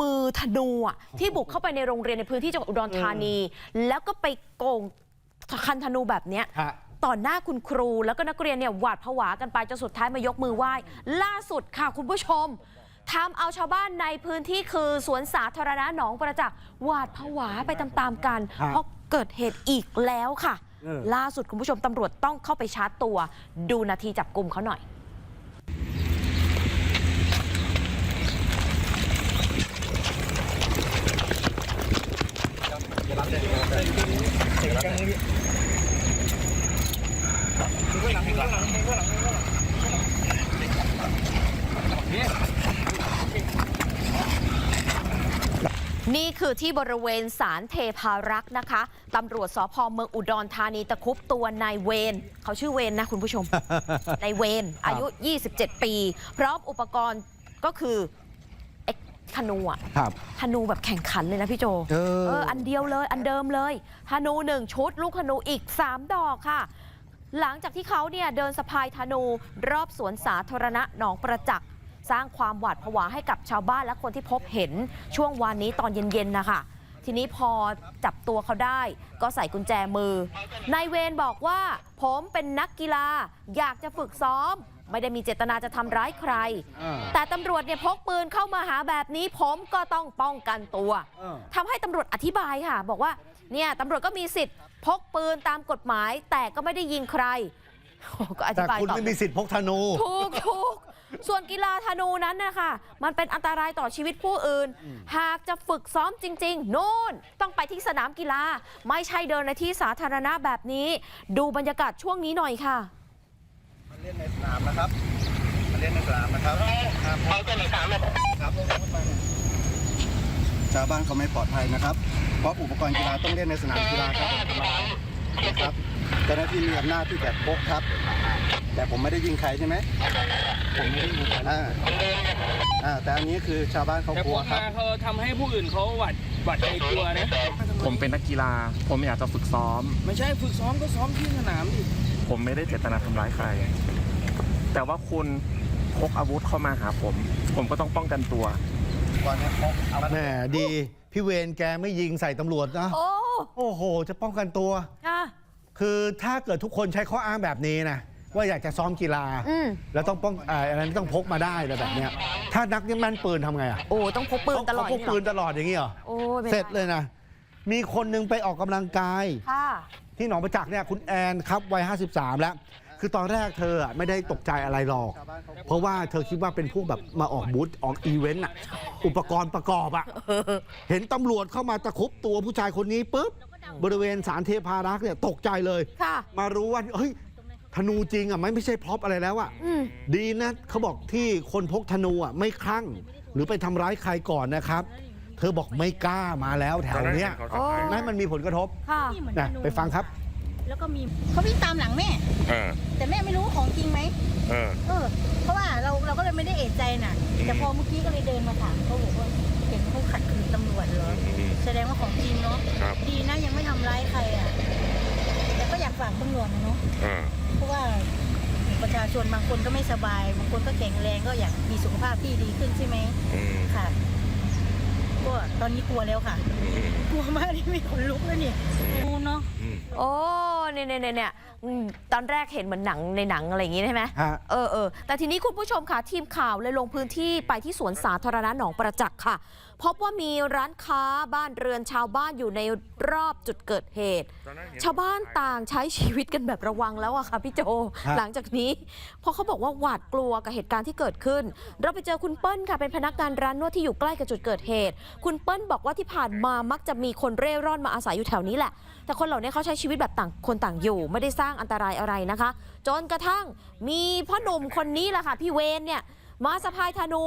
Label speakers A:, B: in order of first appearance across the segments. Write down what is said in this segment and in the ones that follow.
A: มือธนูอะที่บุกเข้าไปในโรงเรียนในพื้นที่จังหวัดอุดรธานี แล้วก็ไปโกงคันธนูแบบเนี้ย
B: ฮะ
A: ต่อหน้าคุณครูแล้วก็นักเรียนเนี่ยหวาดผวากันไปจนสุดท้ายมายกมือไหว้ ล่าสุดค่ะคุณผู้ชมทำเอาชาวบ้านในพื้นที่คือสวนสาธารณะหนองประจักษ์หวาดผวาไปตามๆกัน
B: ฮะ
A: เพราะเกิดเหตุอีกแล้วค่ะ
B: เออ
A: ล่าสุดคุณผู้ชมตำรวจต้องเข้าไปชาร์จตัว ดูนาทีจับกลุ่มเขาหน่อย นี่คือที่บริเวณศาลเทพารักษ์นะคะ ตำรวจสพเมืองอุดรธานีตะครุบตัวนายเวน เขาชื่อเวนนะคุณผู้ชม นายเวน อายุ 27 ปี พร้อมอุปกรณ์ก็คือไอ้ธนูอะ
B: ครับ
A: ธนูแบบแข่งขันเลยนะพี่โจ
B: เออ
A: อันเดียวเลย อันเดิมเลย ธนูหนึ่งชุด ลูกธนูอีก 3 ดอกค่ะ หลังจากที่เขาเนี่ยเดินสะพายธนูรอบสวนสาธารณะหนองประจักษ์ สร้างความหวาดผวาให้กับชาวบ้านและคนที่พบเห็นช่วงวานนี้ตอนเย็นๆนะคะทีนี้พอจับตัวเขาได้ ก็ใส่กุญแจมือนายเวนบอกว่า ผมเป็นนักกีฬา อยากจะฝึกซ้อม ไม่ได้มีเจตนาจะทำร้ายใคร
B: อ่า
A: แต่ตำรวจเนี่ยพกปืนเข้ามาหาแบบนี้ ผมก็ต้องป้องกันตัว
B: เออ
A: ทำให้ตำรวจอธิบายค่ะ บอกว่าเนี่ยตำรวจก็มีสิทธิ์พกปืนตามกฎหมาย แต่ก็ไม่ได้ยิงใครโอ้ก็อธิ
B: แต่
A: บาย
B: คุณ
A: ต่อ
B: ไม่มีสิทธิ์พกธนู
A: ถูกถูก ส่วนกีฬาธนูนั้นนะคะมันเป็นอันตรายต่อชีวิตผู้อื่น หากจะฝึกซ้อมจริงๆโน่นต้องไปที่สนามกีฬา ไม่ใช่เดินในที่สาธารณะแบบนี้ ดูบรรยากาศช่วงนี้หน่อยค่ะ
C: มาเล่นในสนามนะครับมาเล่นในสนามนะครับครับเขาจะในสนามครับชาวบ้านเขาไม่ปลอดภัยนะครับ เพราะอุปกรณ์กีฬาต้องเล่นในสนามกีฬาครับ นะครับเจ้าหน้าที่มีอำนาจที่จะพกครับ แต่ผมไม่ได้ยิงใครใช่ไหมผมไม่ได้ยิงใครอ่าอ่าแต่อันนี้คือชาวบ้านเขา
D: แต่
C: ก
D: พ
C: ลัว
D: ก
C: ครั
D: มา
C: บ
D: เขาทำให้ผู้อื่นเขาหวัดหวัดใจกลัวนะ
E: ผมเป็นนักกีฬา ผมอยากจะฝึกซ้อม
D: ไม่ใช่ฝึกซ้อมก็ซ้อมที่สนามดิ
E: ผมไม่ได้เจตนาทำร้ายใคร แต่ว่าคุณพกอาวุธเข้ามาหาผม ผมก็ต้องป้องกันตัว
C: ก่อนเนี้พกเอา
B: แหมดี พี่เวรแกไม่ยิงใส่ตำรวจนะ
A: โอ้
B: โอ้โห จะป้องกันตัว
A: ค่ะ
B: คือถ้าเกิดทุกคนใช้ข้ออ้างแบบนี้นะว่าอยากจะซ้อมกีฬา
A: อืม
B: แล้วต้องป้องอ่าอะไรต้องพกมาได้อะไรแบบเนี้ยถ้านักแม่นปืนทำไงอะ
A: โอ้ต้องพกปืนตลอด
B: เขาพกปืนตลอดอย่างนี้เหรอ
A: โอ้ยไม่
B: เสร็จ
A: ได้
B: เลยนะ มีคนหนึงไปออกกำลังกาย
A: ค่ะ
B: ที่หนองประจักษ์เนี่ยคุณแอนครับวัย 53 แล้ว คือตอนแรกเธออะไม่ได้ตกใจอะไรหรอก
C: ชาวบ้านเขา
B: เพราะว่าเธอคิดว่าเป็นพวกแบบมาออกบูธออกอีเวนต์อะอุปกรณ์ประกอบอะเห็นตำรวจเข้ามาตะครุบตัวผู้ชายคนนี้ปุ๊บบริเวณสารเทพารักษ์เนี่ยตกใจเลย
A: ค่ะ
B: มารู้ว่าเฮ้ยธนูจริงอะไม่ไม่ใช่พร็อพอะไรแล้วอะ
A: อืม
B: ดีนะเขาบอกที่คนพกธนูอะไม่คลั่ง หรือไปทำร้ายใครก่อนนะครับ เธอบอกไม่กล้ามาแล้วแถวเนี้ย
A: โอ้
B: นั่นมันมีผลกระทบ
A: ค่ะ
B: นะไปฟังครับ
F: แล้วก็มีเขาวิ่งตามหลังแม่
G: เออ
F: แต่แม่ไม่รู้ว่าของจริงไหม
G: เออ
F: เออ เพราะว่าเราเราก็เลยไม่ได้เอะใจน่ะ
G: อืม
F: แต่พอเมื่อกี้ก็เลยเดินมาถามเขาบอกว่าเห็นเขาขัดขืนตำรวจเหรอ
G: อืม
F: แสดงว่าของจริงเนาะ
G: ครับ
F: ดีนะยังไม่ทำร้ายใครอะ แต่ก็อยากฝากตำรวจนะเนาะ
G: เออ
F: เพราะว่าประชาชนบางคนก็ไม่สบาย บางคนก็แข็งแรงก็อยากมีสุขภาพที่ดีขึ้นใช่ไหม
G: อืม
F: ค่ะ ก็ตอนนี้กลัวแล้วค่ะกลัวมากนี่ไม่ขนลุกแล้วเนี่ยดูเนาะ
G: อืม
A: โอ้เนี่ยเนี่ยเนี่ยเนี่ยอืมตอนแรกเห็นเหมือนหนังในหนังอะไรอย่างงี้ใช่ไหม
B: ฮะ
A: เออเออแต่ทีนี้คุณผู้ชมค่ะทีมข่าวเลยลงพื้นที่ไปที่สวนสาธารณะหนองประจักษ์ค่ะ พบว่ามีร้านค้าบ้านเรือนชาวบ้านอยู่ในรอบจุดเกิดเหตุ ชาวบ้านต่างใช้ชีวิตกันแบบระวังแล้วอะค่ะพี่โจ
B: ฮะ
A: หลังจากนี้เพราะเขาบอกว่าหวาดกลัวกับเหตุการณ์ที่เกิดขึ้น เราไปเจอคุณเปิ้ลค่ะเป็นพนักงานร้านนวดที่อยู่ใกล้กับจุดเกิดเหตุ คุณเปิ้ลบอกว่าที่ผ่านมามักจะมีคนเร่ร่อนมาอาศัยอยู่แถวนี้แหละ แต่คนเหล่านี้เขาใช้ชีวิตแบบต่างคนต่างอยู่ ไม่ได้สร้างอันตรายอะไรนะคะ จนกระทั่งมีพ่อหนุ่มคนนี้แหละค่ะพี่เวนเนี่ยมาสะพายธนู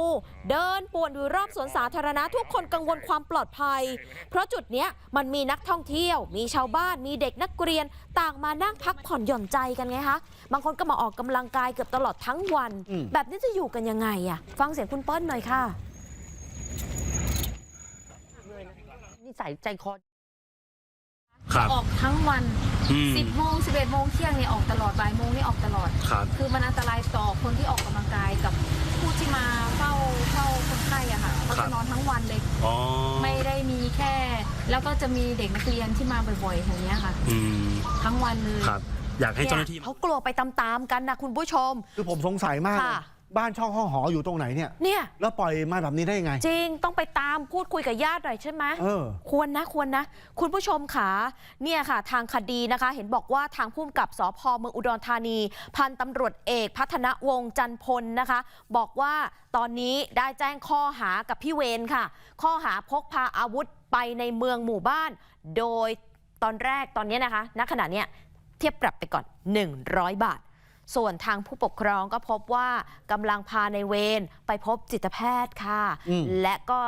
A: เดินป่วนอยู่รอบสวนสาธารณะทุกคนกังวลความปลอดภัย เพราะจุดเนี้ยมันมีนักท่องเที่ยว มีชาวบ้านมีเด็กนักเรียนต่างมานั่งพักผ่อนหย่อนใจกันไงคะบางคนก็มาออกกำลังกายเกือบตลอดทั้งวัน
B: อืม
A: แบบนี้จะอยู่กันยังไงอะฟังเสียงคุณเปิ้ลหน่อยค่ะ
H: นิสัยใจคอ
G: ครับ
H: ออกทั้งวัน
G: อืม
H: 10โมง11โมงเที่ยงนี่ออกตลอดบ่ายโมงนี่ออกตลอด
G: ครับ
H: คือมันอันตรายต่อคนที่ออกกำลังกายกับผู้
I: ที่มาเฝ้าเฝ้าคนไข้อะค่ะเขา
G: ครั
I: จะ
G: บ
I: นอนทั้งวันเลย
G: อ๋อ
I: ไม่ได้มีแค่ แล้วก็จะมีเด็กนักเรียนที่มาบ่อยๆอย่างเงี้ยค่ะ
G: อืม
I: ทั้งวันเลย
G: ครับ อยากให้
A: เนี่ย
G: เจ้าหน้าที่
A: เขากลัวไปตามๆกันนะคุณผู้ชม
B: คือผมสงสัยมาก
A: ค่ะ
B: บ้านช่องห้องหออยู่ตรงไหนเนี่ย
A: เนี่ย
B: แล้วปล่อยมาแบบนี้ได้ยังไง
A: จริงต้องไปตามพูดคุยกับญาติหน่อยใช่ไหม
B: เออ
A: ควรนะควรนะ คุณผู้ชมขาเนี่ยค่ะ ทางคดีนะคะ เห็นบอกว่าทางผู้กำกับสพเมืองอุดรธานี พันตำรวจเอกพัฒนวงศ์จันทร์พลนะคะ บอกว่าตอนนี้ได้แจ้งข้อหากับพี่เวนค่ะ ข้อหาพกพาอาวุธไปในเมืองหมู่บ้าน โดยตอนแรกตอนนี้นะคะณขณะเนี้ยเทียบปรับไปก่อน 100 บาท ส่วนทางผู้ปกครองก็พบว่ากำลังพาในเวรไปพบจิตแพทย์ค่ะ
B: อืม
A: และก็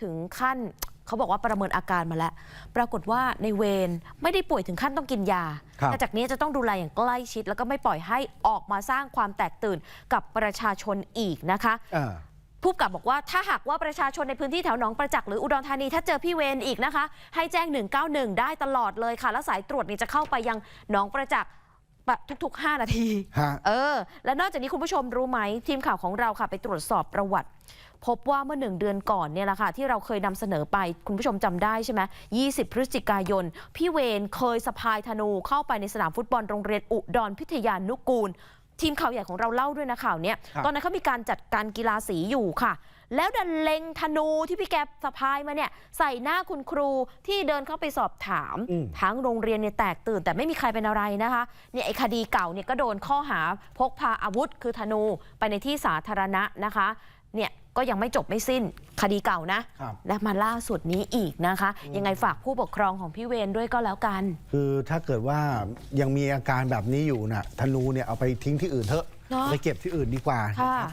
A: ถึงขั้นเขาบอกว่าประเมินอาการมาแล้ว ปรากฏว่าในเวรไม่ได้ป่วยถึงขั้นต้องกินยา
B: ครับ
A: แต่จากนี้จะต้องดูแลอย่างใกล้ชิด แล้วก็ไม่ปล่อยให้ออกมาสร้างความแตกตื่นกับประชาชนอีกนะคะ
B: อ่า
A: ผู้กำกับบอกว่าถ้าหากว่าประชาชนในพื้นที่แถวหนองประจักษ์หรืออุดรธานีถ้าเจอพี่เวรอีกนะคะ ให้แจ้ง 191 ได้ตลอดเลยค่ะ แล้วสายตรวจนี่จะเข้าไปยังหนองประจักษ์ปะ ทุกๆ 5 นาที
B: ฮะ
A: เออ และนอกจากนี้คุณผู้ชมรู้ไหม ทีมข่าวของเราค่ะไปตรวจสอบประวัติ พบว่าเมื่อหนึ่งเดือนก่อนเนี่ยแหละค่ะ ที่เราเคยนำเสนอไปคุณผู้ชมจำได้ใช่ไหม20 พฤศจิกายน พี่เวนเคยสะพายธนูเข้าไปในสนามฟุตบอลโรงเรียนอุดรพิทยานุกูล ทีมข่าวใหญ่ของเราเล่าด้วยนะข่าวเนี้ย
B: ครับ
A: ตอนนั้นเขามีการจัดการกีฬาสีอยู่ค่ะ แล้วดันเล็งธนูที่พี่แกสะพายมาเนี่ย ใส่หน้าคุณครูที่เดินเข้าไปสอบถาม
B: อืม
A: ทั้งโรงเรียนเนี่ยแตกตื่นแต่ไม่มีใครเป็นอะไรนะคะเนี่ยไอ้คดีเก่าเนี่ยก็โดนข้อหาพกพาอาวุธคือธนูไปในที่สาธารณะนะคะเนี่ย ก็ยังไม่จบไม่สิ้นคดีเก่านะ
B: ครับ
A: และมาล่าสุดนี้อีกนะคะ ยังไงฝากผู้ปกครองของพี่เวนด้วยก็แล้วกัน
B: คือถ้าเกิดว่ายังมีอาการแบบนี้อยู่น่ะธนูเนี่ยเอาไปทิ้งที่อื่นเถอะ
A: เนอะ
B: ไปเก็บที่อื่นดีกว่า
A: ค่ะ
B: นะครับ